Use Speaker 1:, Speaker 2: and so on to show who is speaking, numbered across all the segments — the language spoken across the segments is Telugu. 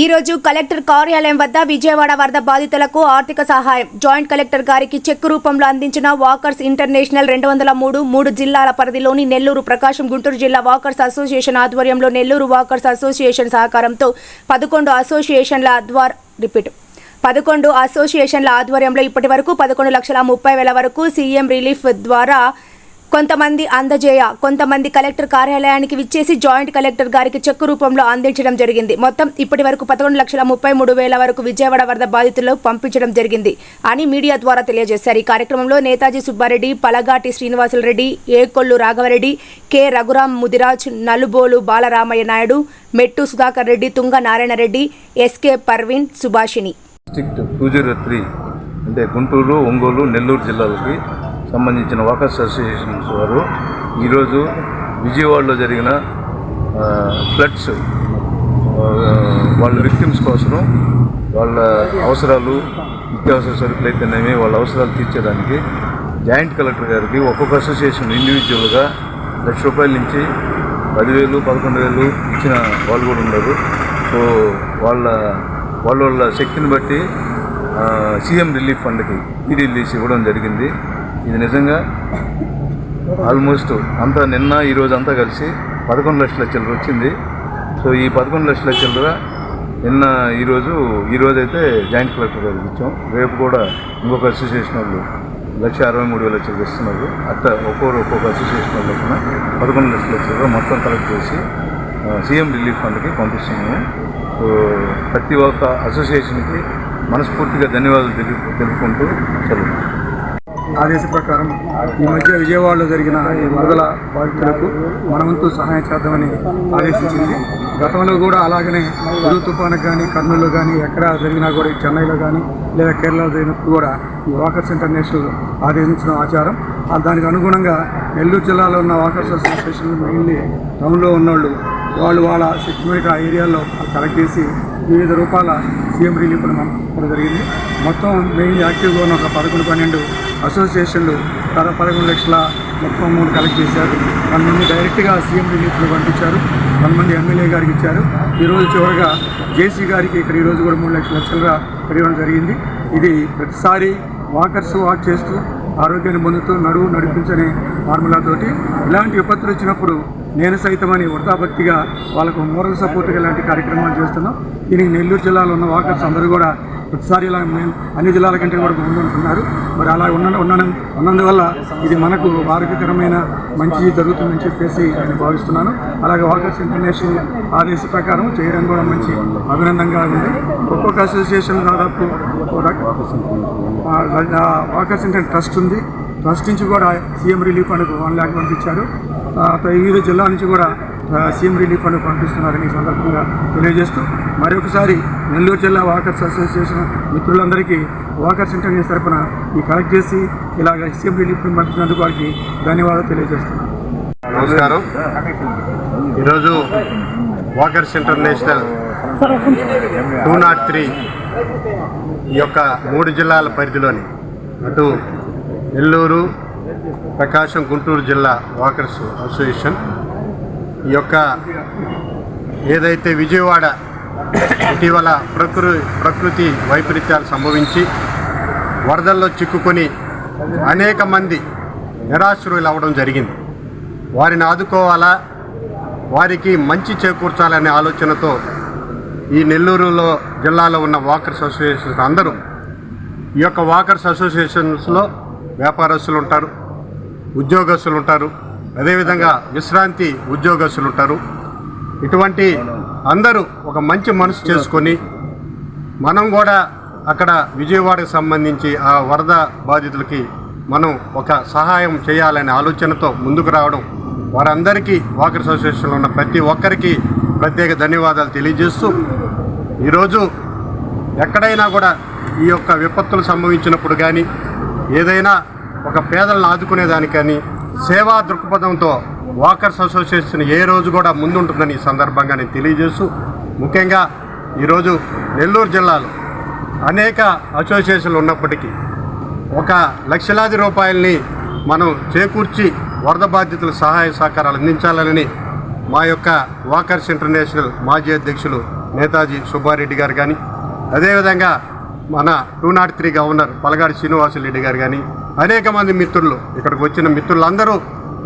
Speaker 1: ఈ రోజు కలెక్టర్ కార్యాలయం వద్ద విజయవాడ వరద బాధితులకు ఆర్థిక సహాయం. జాయింట్ కలెక్టర్ గారికి చెక్కు రూపంలో అందించిన వాకర్స్ ఇంటర్నేషనల్ రెండు వందల మూడు మూడు జిల్లాల పరిధిలోని నెల్లూరు ప్రకాశం గుంటూరు జిల్లా వాకర్స్ అసోసియేషన్ ఆధ్వర్యంలో నెల్లూరు వాకర్స్ అసోసియేషన్ సహకారంతో పదకొండు అసోసియేషన్ల ద్వారా రిపీట్. పదకొండు అసోసియేషన్ల ఆధ్వర్యంలో ఇప్పటి వరకు పదకొండు లక్షల ముప్పై వేల వరకు సీఎం రిలీఫ్ ద్వారా కొంతమంది అందజేయ కొంతమంది కలెక్టర్ కార్యాలయానికి విచ్చేసి జాయింట్ కలెక్టర్ గారికి చెక్కు రూపంలో అందించడం జరిగింది. మొత్తం ఇప్పటి వరకు పదకొండు లక్షల ముప్పై మూడు వేల వరకు విజయవాడ వరద బాధితులకు పంపించడం జరిగింది అని మీడియా ద్వారా తెలియజేశారు. ఈ కార్యక్రమంలో Netaji Subbareddy Palagati Srinivasulareddy Ekollu Raghavareddy K. Raghuram Mudiraj Nalubolu Balaramaiah Naidu Mettu Sudhakar Reddy Tunga Narayana Reddy SK Parveen Subhashini.
Speaker 2: Two zero three అంటే గుంటూరు ఒంగోలు నెల్లూరు జిల్లాలకి సంబంధించిన వాకర్స్ అసోసియేషన్స్ వారు ఈరోజు విజయవాడలో జరిగిన ఫ్లడ్స్ వాళ్ళ విక్టిమ్స్ కోసం వాళ్ళ అవసరాలు నిత్యావసర సరుకులు అయితేనేమి వాళ్ళ అవసరాలు తీర్చేదానికి జాయింట్ కలెక్టర్ గారికి ఒక్కొక్క అసోసియేషన్ ఇండివిజువల్గా లక్ష రూపాయల నుంచి పదివేలు పదకొండు వేలు ఇచ్చిన వాళ్ళు కూడా ఉన్నారు. సో వాళ్ళ వాళ్ళ వాళ్ళ శక్తిని బట్టి సీఎం రిలీఫ్ ఫండ్కి ఈ రిలీజ్ ఇవ్వడం జరిగింది. ఇది నిజంగా ఆల్మోస్ట్ అంతా నిన్న ఈరోజు అంతా కలిసి పదకొండు లక్షల చిల్లర వచ్చింది. సో ఈ పదకొండు లక్షల చిల్లర నిన్న ఈరోజు ఈరోజు అయితే జాయింట్ కలెక్టర్ గారికి ఇచ్చాం. రేపు కూడా ఇంకొక అసోసియేషన్ వాళ్ళు లక్ష అరవై మూడు వేల లక్షలు ఇస్తున్నారు. అట్లా ఒక్కొక్కరు ఒక్కొక్క అసోసియేషన్ వాళ్ళు లెక్కన పదకొండు లక్షల చిల్లర మొత్తం కలెక్ట్ చేసి సీఎం రిలీఫ్ ఫండ్కి పంపిస్తున్నాము. సో ప్రతి ఒక్క అసోసియేషన్కి మనస్ఫూర్తిగా ధన్యవాదాలు తెలుపు తెలుపుకుంటూ సెలవు.
Speaker 3: ఆదేశ ప్రకారం ఈ మధ్య విజయవాడలో జరిగిన ఈ వరదల బాధితులకు మనవంతు సహాయం చేద్దామని ఆదేశించింది. గతంలో కూడా అలాగనే ఉదు తుఫానుకు కానీ కర్నూలులో కానీ ఎక్కడ జరిగినా కూడా చెన్నైలో కానీ లేదా కేరళలో జరిగినప్పుడు కూడా ఈ వాకర్స్ ఇంటర్నేషనల్ ఆదేశించిన ఆచారం. దానికి అనుగుణంగా నెల్లూరు జిల్లాలో ఉన్న వాకర్స్ అసోసియేషన్ మెయిన్లీ టౌన్లో ఉన్నోళ్ళు వాళ్ళు వాళ్ళ సెక్యూరిటీ ఆ ఏరియాలో కలెక్ట్ చేసి వివిధ రూపాల సీఎం రిలీఫ్ను పంపడం జరిగింది. మొత్తం మెయిన్ యాక్టివ్గా ఉన్న ఒక పదకొండు పన్నెండు అసోసియేషన్లు పద పదకొండు లక్షల మొత్తం మూడు కలెక్ట్ చేశారు. కొంతమంది డైరెక్ట్గా సీఎం రిలీఫ్లు పంపించారు. కొంతమంది ఎమ్మెల్యే గారికి ఇచ్చారు. ఈరోజు చివరిగా జేసీ గారికి ఇక్కడ ఈరోజు కూడా మూడు లక్షల చిల్లర పెరగడం జరిగింది. ఇది ప్రతిసారి వాకర్స్ వాక్ చేస్తూ ఆరోగ్యాన్ని పొందుతూ నడువు నడిపించని ఫార్ములాతోటి ఇలాంటి విపత్తులు వచ్చినప్పుడు నేను సైతమని వృధాభక్తిగా వాళ్ళకు మోరల్ సపోర్ట్గా ఇలాంటి కార్యక్రమాలు చేస్తున్నాం. దీనికి నెల్లూరు జిల్లాలో ఉన్న వాకర్స్ అందరూ కూడా ప్రతిసారి ఇలా మేము అన్ని జిల్లాల కంటే కూడా ముందుంటున్నారు. మరి అలా ఉన్న ఉండడం ఉన్నందువల్ల ఇది మనకు ఆరోగ్యకరమైన మంచి జరుగుతుందని చెప్పేసి నేను భావిస్తున్నాను. అలాగే వాకర్స్ ఇంటర్నేషనల్ ఆదేశ ప్రకారం చేయడం కూడా మంచి అభినందంగా ఉంది. ఒక్కొక్క అసోసియేషన్ దాదాపు వాకర్స్ ఇంటర్ ట్రస్ట్ ఉంది. ట్రస్ట్ నుంచి కూడా సీఎం రిలీఫ్ ఫండ్కు వన్ ల్యాక్ పంపించారు. వివిధ జిల్లా నుంచి కూడా సీఎం రిలీఫ్ ఫండ్ పంపిస్తున్నారని ఈ సందర్భంగా తెలియజేస్తూ మరొకసారి నెల్లూరు జిల్లా వాకర్స్ అసోసియేషన్ మిత్రులందరికీ వాకర్స్ ఇంటర్నెట్ తరపున ఈ కలెక్ట్ చేసి ఇలాగ సీఎం రిలీఫ్ ఫండ్ పంపించినందుకు వారికి ధన్యవాదాలు తెలియజేస్తున్నాను.
Speaker 4: నమస్కారం. ఈరోజు walkers international two not three ఈ యొక్క మూడు జిల్లాల పరిధిలోని అటు నెల్లూరు ప్రకాశం గుంటూరు జిల్లా వాకర్స్ అసోసియేషన్ ఈ యొక్క ఏదైతే విజయవాడ ఇటీవల ప్రకృ ప్రకృతి వైపరీత్యాలు సంభవించి వరదల్లో చిక్కుకొని అనేక మంది నిరాశ్రులు అవ్వడం జరిగింది. వారిని ఆదుకోవాలా? వారికి మంచి చేకూర్చాలనే ఆలోచనతో ఈ నెల్లూరులో జిల్లాలో ఉన్న వాకర్స్ అసోసియేషన్స్ అందరూ ఈ యొక్క వాకర్స్ అసోసియేషన్స్లో వ్యాపారస్తులు ఉంటారు. ఉద్యోగస్తులు ఉంటారు అదేవిధంగా విశ్రాంతి ఉద్యోగస్తులు ఉంటారు ఇటువంటి అందరూ ఒక మంచి మనసు చేసుకొని మనం కూడా అక్కడ విజయవాడకు సంబంధించి ఆ వరద బాధితులకి మనం ఒక సహాయం చేయాలనే ఆలోచనతో ముందుకు రావడం వారందరికీ వాకర్ అసోసియేషన్లో ఉన్న ప్రతి ఒక్కరికి ప్రత్యేక ధన్యవాదాలు తెలియజేస్తూ ఈరోజు ఎక్కడైనా కూడా ఈ యొక్క విపత్తులు సంభవించినప్పుడు కానీ ఏదైనా ఒక పేదలను ఆదుకునేదానికని కానీ సేవా దృక్పథంతో వాకర్స్ అసోసియేషన్ ఏ రోజు కూడా ముందుంటుందని ఈ సందర్భంగా నేను తెలియజేస్తూ ముఖ్యంగా ఈరోజు నెల్లూరు జిల్లాలో అనేక అసోసియేషన్లు ఉన్నప్పటికీ ఒక లక్షలాది రూపాయలని మనం చేకూర్చి వరద బాధ్యతల సహాయ సహకారాలు అందించాలని మా యొక్క వాకర్స్ ఇంటర్నేషనల్ మాజీ అధ్యక్షులు నేతాజీ సుబ్బారెడ్డి గారు కానీ అదేవిధంగా మన two not three governor Palagadi Srinivasulareddy గారు కానీ అనేక మంది మిత్రులు. ఇక్కడికి వచ్చిన మిత్రులందరూ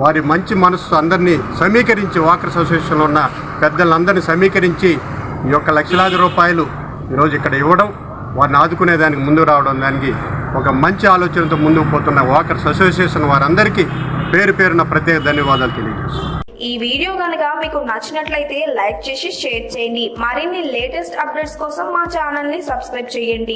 Speaker 4: వారి మంచి మనస్సు అందరినీ సమీకరించి వాకర్ అసోసియేషన్లో ఉన్న పెద్దలందరినీ సమీకరించి ఈ యొక్క లక్షలాది రూపాయలు ఈరోజు ఇక్కడ ఇవ్వడం వారిని ఆదుకునే దానికి ముందు రావడం దానికి ఒక మంచి ఆలోచనతో ముందుకు పోతున్న వాకర్స్ అసోసియేషన్ వారందరికీ పేరు పేరున ప్రత్యేక ధన్యవాదాలు తెలియజేస్తున్నాను.
Speaker 5: ఈ వీడియో కనుక మీకు నచ్చినట్లయితే లైక్ చేసి షేర్ చేయండి. మరిన్ని లేటెస్ట్ అప్డేట్స్ కోసం మా ఛానల్ని సబ్స్క్రైబ్ చేయండి.